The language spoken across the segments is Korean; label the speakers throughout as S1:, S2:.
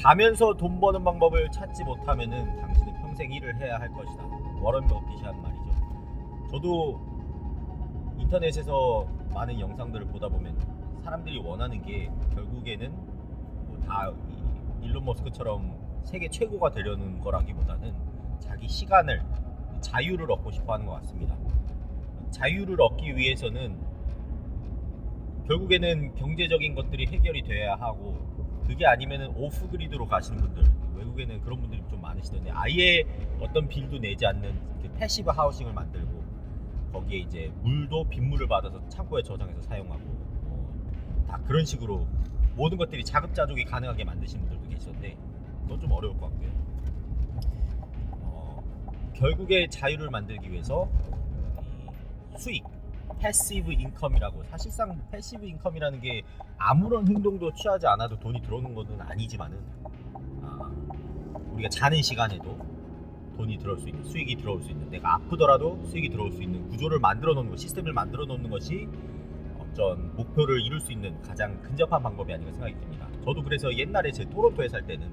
S1: 자면서 돈 버는 방법을 찾지 못하면은 당신은 평생 일을 해야 할 것이다. 워런 버핏이 한 말이죠. 저도 인터넷에서 많은 영상들을 보다 보면 사람들이 원하는 게 결국에는 뭐다 일론 머스크처럼 세계 최고가 되려는 거라기보다는 자기 시간을 자유를 얻고 싶어 하는 것 같습니다. 자유를 얻기 위해서는 결국에는 경제적인 것들이 해결이 돼야 하고 그게 아니면은 오프 그리드로 가시는 분들 외국에는 그런 분들이 좀 많으시던데 아예 어떤 빌도 내지 않는 그 패시브 하우싱을 만들고 거기에 이제 물도 빗물을 받아서 창고에 저장해서 사용하고 뭐 다 그런 식으로 모든 것들이 자급자족이 가능하게 만드시는 분들도 계시던데 그건 좀 어려울 것 같고요. 어, 결국에 자유를 만들기 위해서 이 수익 패시브 인컴이라고 사실상 패시브 인컴이라는 게 아무런 행동도 취하지 않아도 돈이 들어오는 것은 아니지만은 아, 우리가 자는 시간에도 돈이 들어올 수 있는 수익이 들어올 수 있는 내가 아프더라도 수익이 들어올 수 있는 구조를 만들어 놓는 것 시스템을 만들어 놓는 것이 어떤 목표를 이룰 수 있는 가장 근접한 방법이 아닌가 생각이 듭니다. 저도 그래서 옛날에 제 토론토에 살 때는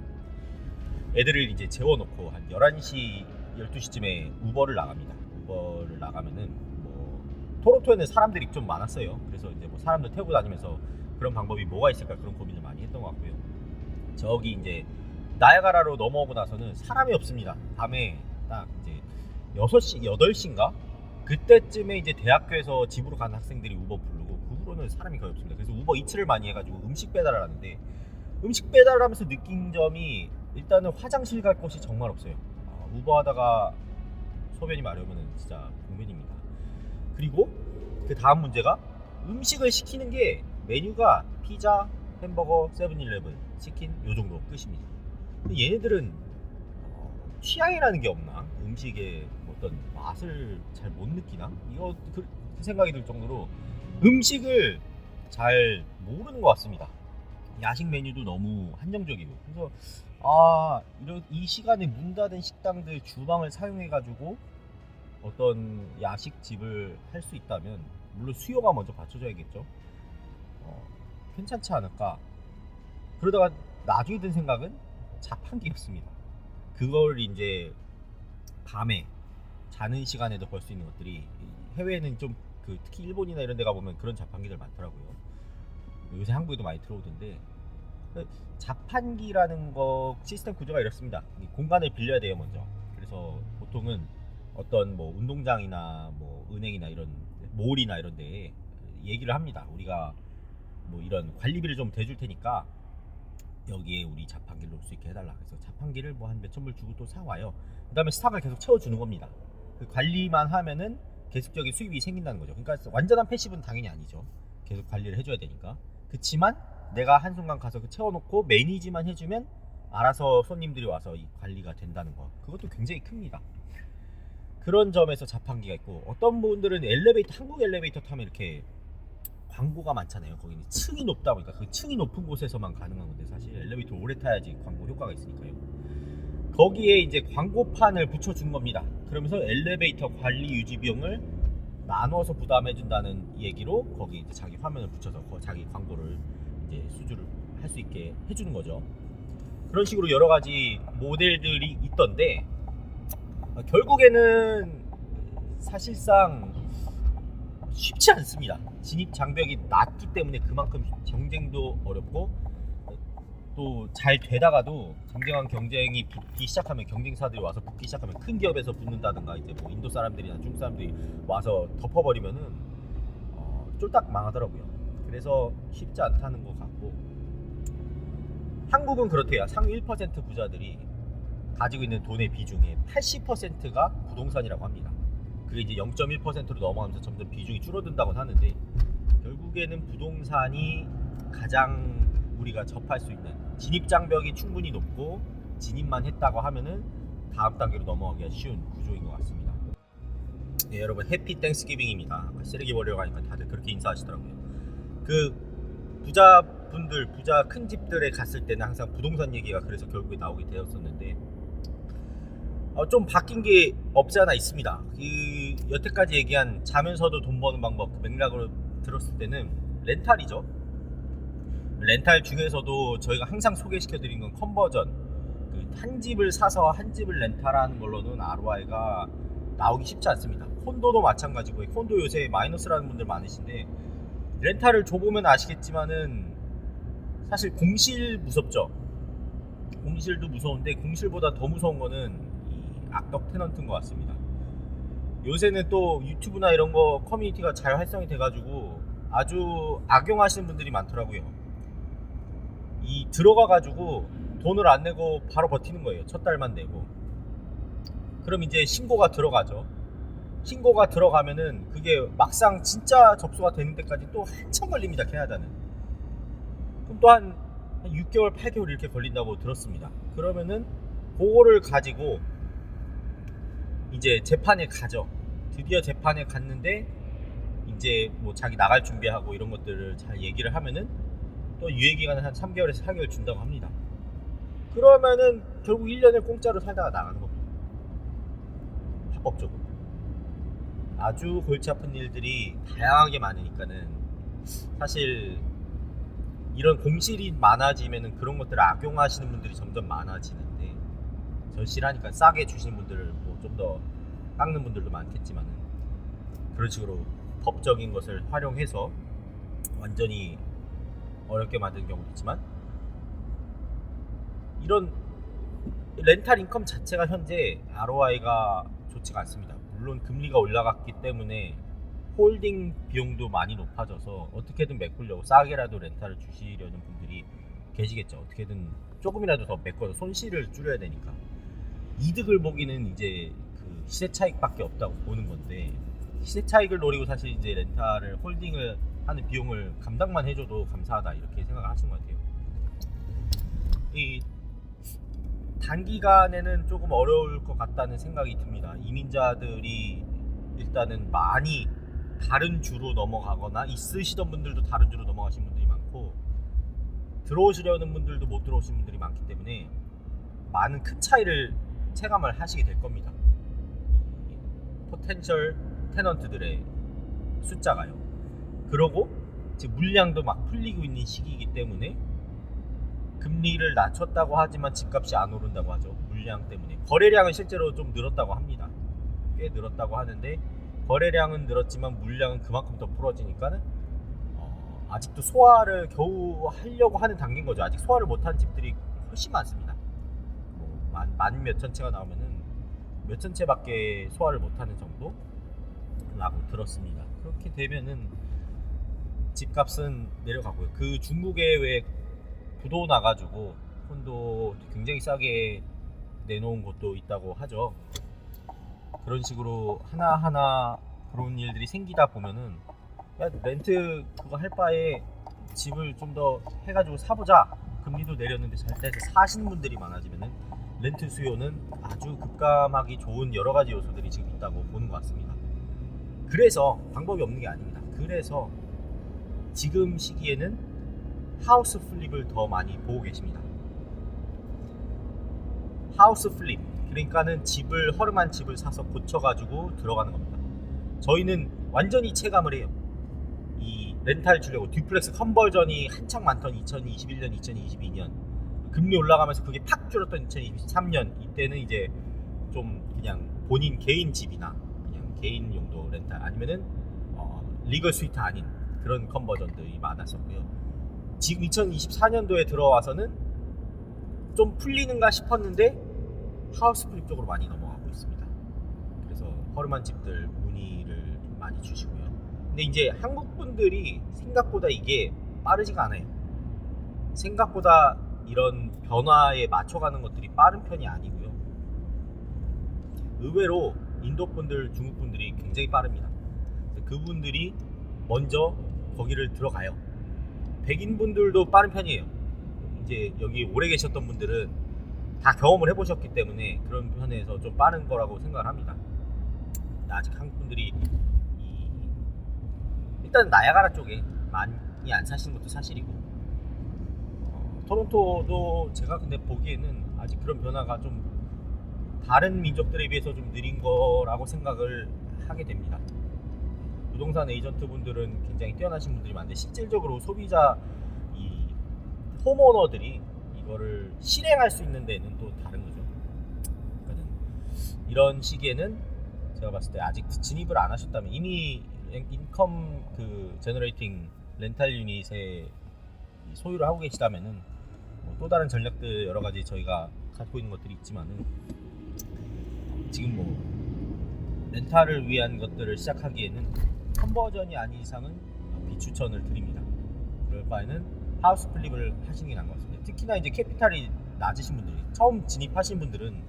S1: 애들을 이제 재워놓고 한 11시 12시쯤에 우버를 나갑니다. 우버를 나가면은 뭐 토론토에는 사람들이 좀 많았어요. 그래서 이제 뭐 사람들 태우고 다니면서 그런 방법이 뭐가 있을까 그런 고민을 많이 했던 것 같고요. 저기 이제 나야가라로 넘어오고 나서는 사람이 없습니다. 밤에 딱 이제 6시, 8시인가? 그때쯤에 이제 대학교에서 집으로 가는 학생들이 우버 부르고 그 후로는 사람이 거의 없습니다. 그래서 우버 이틀을 많이 해가지고 음식 배달을 하는데 음식 배달을 하면서 느낀 점이 일단은 화장실 갈 곳이 정말 없어요. 아, 우버 하다가 소변이 마려우면 진짜 공면입니다. 그리고 그 다음 문제가 음식을 시키는 게 메뉴가 피자, 햄버거, 세븐일레븐, 치킨 요 정도 끝입니다. 얘네들은 어, 취향이라는 게 없나? 음식의 어떤 맛을 잘 못 느끼나? 이거 그, 그 생각이 들 정도로 음식을 잘 모르는 것 같습니다. 야식 메뉴도 너무 한정적이고 그래서 아 이런 이 시간에 문 닫은 식당들 주방을 사용해 가지고 어떤 야식집을 할 수 있다면 물론 수요가 먼저 받쳐줘야겠죠. 어, 괜찮지 않을까? 그러다가 나중에 든 생각은 자판기였습니다. 그걸 이제 밤에 자는 시간에도 볼 수 있는 것들이 해외에는 좀 그 특히 일본이나 이런 데 가보면 그런 자판기들 많더라고요. 요새 한국에도 많이 들어오던데 그 자판기라는 거 시스템 구조가 이렇습니다. 이 공간을 빌려야 돼요 먼저. 그래서 보통은 어떤 뭐 운동장이나 뭐 은행이나 이런 몰이나 이런 데 얘기를 합니다. 우리가 뭐 이런 관리비를 좀 대줄 테니까 여기에 우리 자판기를 놓을 수 있게 해달라. 그래서 자판기를 뭐 한 몇천 불 주고 또 사와요. 그 다음에 스탁을 계속 채워주는 겁니다. 그 관리만 하면은 계속적인 수입이 생긴다는 거죠. 그러니까 완전한 패시브는 당연히 아니죠. 계속 관리를 해줘야 되니까. 그렇지만 내가 한순간 가서 그 채워놓고 매니지만 해주면 알아서 손님들이 와서 이 관리가 된다는 거. 그것도 굉장히 큽니다. 그런 점에서 자판기가 있고 어떤 분들은 엘리베이터 한국 엘리베이터 타면 이렇게 광고가 많잖아요. 거기는 층이 높다 보니까 그 층이 높은 곳에서만 가능한 건데 사실 엘리베이터 오래 타야지 광고 효과가 있으니까요. 거기에 이제 광고판을 붙여준 겁니다. 그러면서 엘리베이터 관리 유지 비용을 나눠서 부담해 준다는 얘기로 거기 이제 자기 화면을 붙여서 거- 자기 광고를 이제 수주를 할 수 있게 해주는 거죠. 그런 식으로 여러 가지 모델들이 있던데 어, 결국에는 사실상 쉽지 않습니다. 진입 장벽이 낮기 때문에 그만큼 경쟁도 어렵고 또 잘 되다가도 정쟁한 경쟁이 붙기 시작하면 경쟁사들이 와서 붙기 시작하면 큰 기업에서 붙는다든가 이제 뭐 인도 사람들이나 중국 사람들이 와서 덮어버리면은 어, 쫄딱 망하더라고요. 그래서 쉽지 않다는 것 같고 한국은 그렇대요. 상위 1% 부자들이 가지고 있는 돈의 비중의 80%가 부동산이라고 합니다. 그게 이제 0.1%로 넘어가면서 점점 비중이 줄어든다고 하는데 결국에는 부동산이 가장 우리가 접할 수 있는 진입 장벽이 충분히 높고 진입만 했다고 하면은 다음 단계로 넘어가기가 쉬운 구조인 것 같습니다. 네, 여러분 해피 땡스기빙입니다. 쓰레기 버리러 가니까 다들 그렇게 인사하시더라고요. 그 부자분들, 부자 큰 집들에 갔을 때는 항상 부동산 얘기가 그래서 결국에 나오게 되었었는데 어, 좀 바뀐 게 없지 않아 있습니다. 그 여태까지 얘기한 자면서도 돈 버는 방법 그 맥락으로 들었을 때는 렌탈이죠. 렌탈 중에서도 저희가 항상 소개시켜 드린 건 컨버전 그 한 집을 사서 한 집을 렌탈하는 걸로는 ROI가 나오기 쉽지 않습니다 콘도도 마찬가지고 콘도 요새 마이너스라는 분들 많으신데 렌탈을 줘보면 아시겠지만은 사실 공실 무섭죠 공실도 무서운데 공실보다 더 무서운 거는 이 악덕 테넌트인 것 같습니다 요새는 또 유튜브나 이런 거 커뮤니티가 잘 활성이 돼가지고 아주 악용하시는 분들이 많더라고요. 이 들어가가지고 돈을 안 내고 바로 버티는 거예요. 첫 달만 내고. 그럼 이제 신고가 들어가죠. 신고가 들어가면은 그게 막상 진짜 접수가 되는 데까지 또 한참 걸립니다. 캐나다는. 그럼 또한 6개월, 8개월 이렇게 걸린다고 들었습니다. 그러면은 그거를 가지고 이제 재판에 가죠. 드디어 재판에 갔는데 이제 뭐 자기 나갈 준비하고 이런 것들을 잘 얘기를 하면은 또 유예 기간을 한 3개월에서 4개월 준다고 합니다. 그러면은 결국 1년을 공짜로 살다가 나가는 겁니다. 합법적으로. 아주 골치 아픈 일들이 다양하게 많으니까는 사실 이런 공실이 많아지면은 그런 것들을 악용하시는 분들이 점점 많아지는데 절실하니까 싸게 주시는 분들을 뭐 좀 더 깎는 분들도 많겠지만은 그런 식으로 법적인 것을 활용해서 완전히 어렵게 만드는 경우도 있지만 이런 렌탈 인컴 자체가 현재 ROI가 좋지가 않습니다. 물론 금리가 올라갔기 때문에 홀딩 비용도 많이 높아져서 어떻게든 메꾸려고 싸게라도 렌탈을 주시려는 분들이 계시겠죠. 어떻게든 조금이라도 더 메꿔서 손실을 줄여야 되니까 이득을 보기는 이제 그 시세 차익밖에 없다고 보는 건데 시세 차익을 노리고 사실 이제 렌탈을 홀딩을 하는 비용을 감당만 해줘도 감사하다 이렇게 생각을 하시는 것 같아요. 이 단기간에는 조금 어려울 것 같다는 생각이 듭니다. 이민자들이 일단은 많이 다른 주로 넘어가거나 있으시던 분들도 다른 주로 넘어가신 분들이 많고 들어오시려는 분들도 못 들어오신 분들이 많기 때문에 많은 큰 차이를 체감을 하시게 될 겁니다. 포텐셜 테넌트들의 숫자가요. 그러고 지금 물량도 막 풀리고 있는 시기이기 때문에 금리를 낮췄다고 하지만 집값이 안 오른다고 하죠. 물량 때문에 거래량은 실제로 좀 늘었다고 합니다. 꽤 늘었다고 하는데 거래량은 늘었지만 물량은 그만큼 더 풀어지니까는 어, 아직도 소화를 겨우 하려고 하는 단계인 거죠. 아직 소화를 못한 집들이 훨씬 많습니다. 뭐만 몇천 채가 나오면은 몇천 채밖에 소화를 못하는 정도라고 들었습니다. 그렇게 되면은 집값은 내려가고요. 그 중국에 왜 부도 나가지고 콘도 굉장히 싸게 내놓은 곳도 있다고 하죠. 그런 식으로 하나하나 그런 일들이 생기다 보면은 야 렌트 그거 할 바에 집을 좀 더 해가지고 사보자 금리도 내렸는데 절대에서 사시는 분들이 많아지면은 렌트 수요는 아주 급감하기 좋은 여러 가지 요소들이 지금 있다고 보는 것 같습니다. 그래서 방법이 없는 게 아닙니다. 그래서 지금 시기에는 하우스 플립을 더 많이 보고 계십니다. 하우스 플립 그러니까는 집을 허름한 집을 사서 고쳐가지고 들어가는 겁니다. 저희는 완전히 체감을 해요. 이 렌탈 주려고 듀플렉스 컨버전이 한창 많던 2021년, 2022년 금리 올라가면서 그게 팍 줄었던 2023년 이때는 이제 좀 그냥 본인 개인 집이나 그냥 개인 용도 렌탈 아니면은 어, 리걸 스위트 아닌 그런 컨버전들이 많았었고요. 지금 2024년도에 들어와서는 좀 풀리는가 싶었는데 하우스 플립 쪽으로 많이 넘어가고 있습니다. 그래서 허름한 집들 문의를 좀 많이 주시고요. 근데 이제 한국 분들이 생각보다 이게 빠르지가 않아요. 생각보다 이런 변화에 맞춰가는 것들이 빠른 편이 아니고요. 의외로 인도 분들, 중국 분들이 굉장히 빠릅니다. 그분들이 먼저 거기를 들어가요. 백인 분들도 빠른 편이에요. 이제 여기 오래 계셨던 분들은 다 경험을 해보셨기 때문에 그런 편에서 좀 빠른 거라고 생각을 합니다. 아직 한국 분들이 이 일단 나야가라 쪽에 많이 안 사시는 것도 사실이고 어, 토론토도 제가 근데 보기에는 아직 그런 변화가 좀 다른 민족들에 비해서 좀 느린 거라고 생각을 하게 됩니다. 부동산 에이전트 분들은 굉장히 뛰어나신 분들이 많은데 실질적으로 소비자 이 홈오너들이 이거를 실행할 수 있는 데는 또 다른 거죠. 이런 시기에는 제가 봤을 때 아직 진입을 안 하셨다면 이미 인컴 그 제너레이팅 렌탈 유닛에 소유를 하고 계시다면은 뭐 또 다른 전략들 여러 가지 저희가 갖고 있는 것들이 있지만은 지금 뭐 렌탈을 위한 것들을 시작하기에는 컨버전이 아닌 이상은 비추천을 드립니다. 그럴 바에는 하우스 플립을 하시는 게 나은 것 같습니다. 특히나 이제 캐피탈이 낮으신 분들이 처음 진입하신 분들은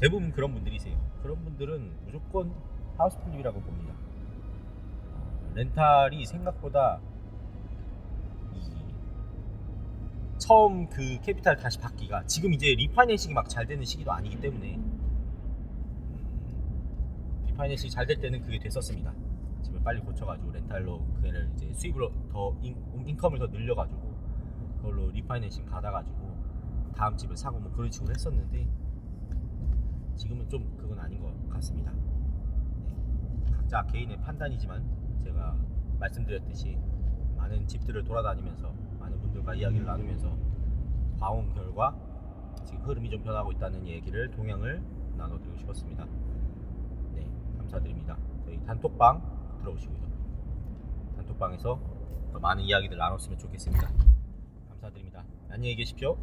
S1: 대부분 그런 분들이세요. 그런 분들은 무조건 하우스 플립이라고 봅니다. 어, 렌탈이 생각보다 처음 그 캐피탈 다시 받기가 지금 이제 리파이낸싱이 막 잘 되는 시기도 아니기 때문에 음, 리파이낸싱이 잘 될 때는 그게 됐었습니다. 집을 빨리 고쳐가지고 렌탈로 그를 이제 수입으로 더 인, 인컴을 더 늘려가지고 그걸로 리파이낸싱 받아가지고 다음 집을 사고 뭐 그런 식으로 했었는데 지금은 좀 그건 아닌 것 같습니다. 네. 각자 개인의 판단이지만 제가 말씀드렸듯이 많은 집들을 돌아다니면서 분들과 이야기를 나누면서 봐온 결과 지금 흐름이 좀 변하고 있다는 얘기를 동향을 나눠드리고 싶었습니다. 네, 감사드립니다. 저희 단톡방 들어오시고요. 단톡방에서 더 많은 이야기들 나눴으면 좋겠습니다. 감사드립니다. 안녕히 계십시오.